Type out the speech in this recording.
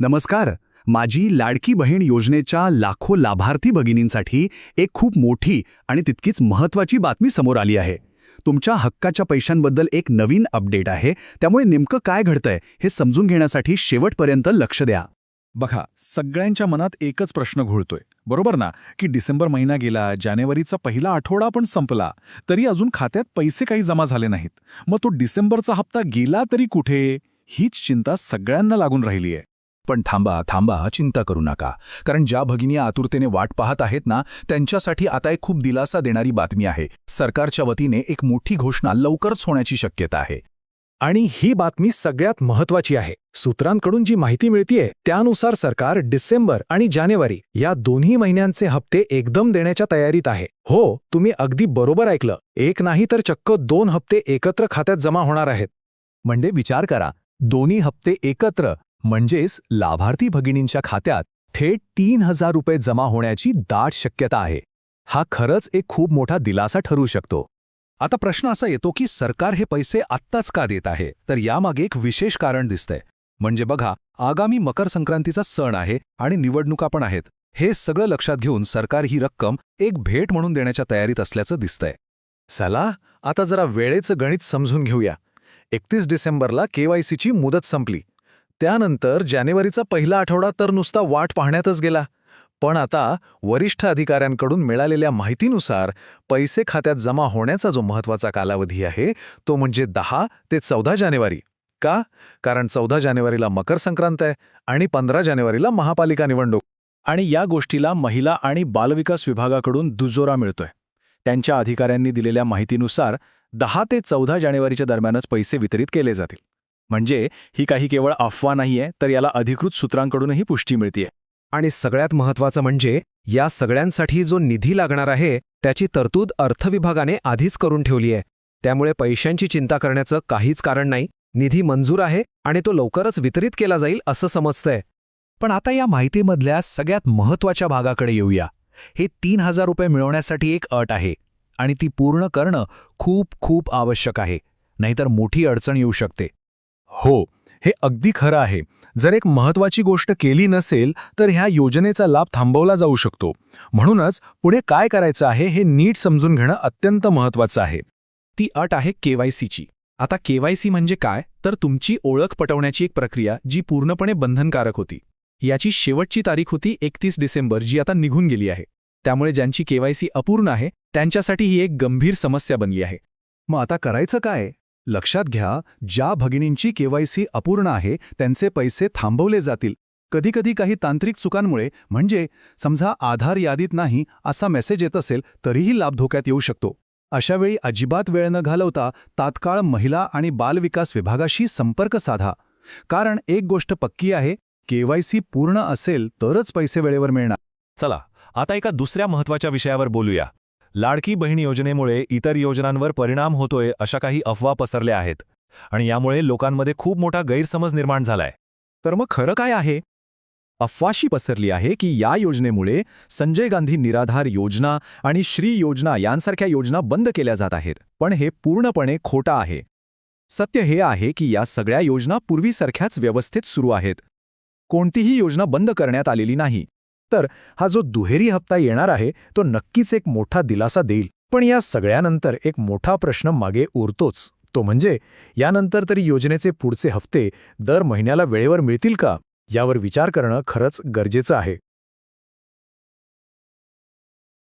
नमस्कार. माझी लाडकी बहीण योजनेच्या लाखो लाभार्थी भगिनींसाठी एक खूप मोठी आणि तितकीच महत्वाची बातमी समोर आली आहे. तुमच्या हक्काच्या पैशांबद्दल एक नवीन अपडेट आहे. त्यामुळे नेमकं काय घडतंय हे समजून घेण्यासाठी शेवटपर्यंत लक्ष द्या. बघा सगळ्यांच्या मनात एकच प्रश्न घोळतोय. बरोबर ना? की डिसेंबर महिना गेला जानेवारीचा पहिला आठवडा पण संपला तरी अजून खात्यात पैसे काही जमा झाले नाहीत. मग तो डिसेंबरचा हप्ता गेला तरी कुठे? हीच चिंता सगळ्यांना लागून राहिली आहे पण थांबा थांबा चिंता करू नका. कारण ज्या भगिनी आतुरतेने वाट पाहत आहेत ना त्यांच्यासाठी आता एक खूप दिलासा देणारी बातमी आहे. सरकारच्या वतीने एक मोठी घोषणा लवकरच होण्याची शक्यता आहे. आणि ही बातमी सगळ्यात महत्वाची आहे. सूत्रांकडून जी माहिती मिळतीये त्यानुसार सरकार डिसेंबर आणि जानेवारी या दोन्ही महिन्यांचे हप्ते एकदम देण्याच्या तयारीत आहे. हो तुम्ही अगदी बरोबर ऐकलं. एक नाही तर चक्क दोन हप्ते एकत्र खात्यात जमा होणार आहेत. म्हणजे विचार करा दोन्ही हप्ते एकत्र म्हणजेच लाभार्थी भगिनींच्या खात्यात थेट तीन हजार रुपये जमा होण्याची दाट शक्यता आहे. हा खरंच एक खूप मोठा दिलासा ठरू शकतो. आता प्रश्न असा येतो की सरकार हे पैसे आत्ताच का देत आहे? तर यामागे एक विशेष कारण दिसतंय. म्हणजे बघा आगामी मकर संक्रांतीचा सण आहे आणि निवडणुका पण आहेत. हे सगळं लक्षात घेऊन सरकार ही रक्कम एक भेट म्हणून देण्याच्या तयारीत असल्याचं दिसतंय. चला आता जरा वेळेचं गणित समजून घेऊया. एकतीस डिसेंबरला केवायसीची मुदत संपली. त्यानंतर जानेवारीचा पहिला आठवडा तर नुसता वाट पाहण्यातच गेला. पण आता वरिष्ठ अधिकाऱ्यांकडून मिळालेल्या माहितीनुसार पैसे खात्यात जमा होण्याचा जो महत्त्वाचा कालावधी आहे तो म्हणजे दहा ते चौदा जानेवारी. का? कारण चौदा जानेवारीला मकर संक्रांत आहे आणि पंधरा जानेवारीला महापालिका निवडणूक. आणि या गोष्टीला महिला आणि बालविकास विभागाकडून दुजोरा मिळतोय. त्यांच्या अधिकाऱ्यांनी दिलेल्या माहितीनुसार दहा ते चौदा जानेवारीच्या दरम्यानच पैसे वितरित केले जातील. म्हणजे ही काही केवळ अफवा नाहीये तर याला अधिकृत सूत्रांकडूनही पुष्टी मिळतीये. आणि सगळ्यात महत्वाचं म्हणजे या सगळ्यांसाठी जो निधी लागणार आहे त्याची तरतूद अर्थविभागाने आधीच करून ठेवली आहे. त्यामुळे पैशांची चिंता करण्याचं काहीच कारण नाही निधी मंजूर आहे आणि तो लवकरच वितरित केला जाईल असं समजतंय. पण आता या माहितीमधल्या सगळ्यात महत्त्वाच्या भागाकडे येऊया. हे तीन हजार रुपये मिळवण्यासाठी एक अट आहे आणि ती पूर्ण करणं खूप खूप आवश्यक आहे नाहीतर मोठी अडचण येऊ शकते. हो हे अगदी खरं आहे. जर एक महत्वाची गोष्ट केली नसेल तर ह्या योजनेचा लाभ थांबवला जाऊ शकतो. म्हणूनच पुढे काय करायचं आहे हे नीट समजून घेणं अत्यंत महत्वाचं आहे. ती अट आहे केवायसीची आता केवायसी म्हणजे काय? तर तुमची ओळख पटवण्याची एक प्रक्रिया जी पूर्णपणे बंधनकारक होती. याची शेवटची तारीख होती एकतीस डिसेंबर जी आता निघून गेली आहे. त्यामुळे ज्यांची केवायसी अपूर्ण आहे त्यांच्यासाठी ही एक गंभीर समस्या बनली आहे. मग आता करायचं काय? लक्षात घ्या ज्या भगिनींची केवायसी अपूर्ण आहे त्यांचे पैसे थांबवले जातील. कधीकधी काही तांत्रिक चुकांमुळे म्हणजे समजा आधार यादीत नाही असा मेसेज येत असेल तरीही लाभ धोक्यात येऊ शकतो. अशावेळी अजिबात वेळ न घालवता तात्काळ महिला आणि बालविकास विभागाशी संपर्क साधा. कारण एक गोष्ट पक्की आहे केवायसी पूर्ण असेल तरच पैसे वेळेवर मिळणार. चला आता एका दुसऱ्या महत्त्वाच्या विषयावर बोलूया. लाडकी बहीण योजनेमुळे इतर योजनांवर परिणाम होतोय अशा काही अफवा पसरल्या आहेत आणि यामुळे लोकांमध्ये खूप मोठा गैरसमज निर्माण झालाय. तर मग खरं काय आहे? अफवाशी पसरली आहे की या योजनेमुळे संजय गांधी निराधार योजना आणि श्री योजना यांसारख्या योजना बंद केल्या जात आहेत. पण हे पूर्णपणे खोटं आहे. सत्य हे आहे की या सगळ्या योजना पूर्वीसारख्याच व्यवस्थेत सुरू आहेत. कोणतीही योजना बंद करण्यात आलेली नाही. तर हा जो दुहेरी हप्ता येणार आहे तो नक्कीच एक मोठा दिलासा देईल. पण या सगळ्यानंतर एक मोठा प्रश्न मागे उरतोच. तो म्हणजे यानंतर तरी योजनेचे पुढचे हप्ते दर महिन्याला वेळेवर मिळतील का? यावर विचार करणं खरंच गरजेचं आहे.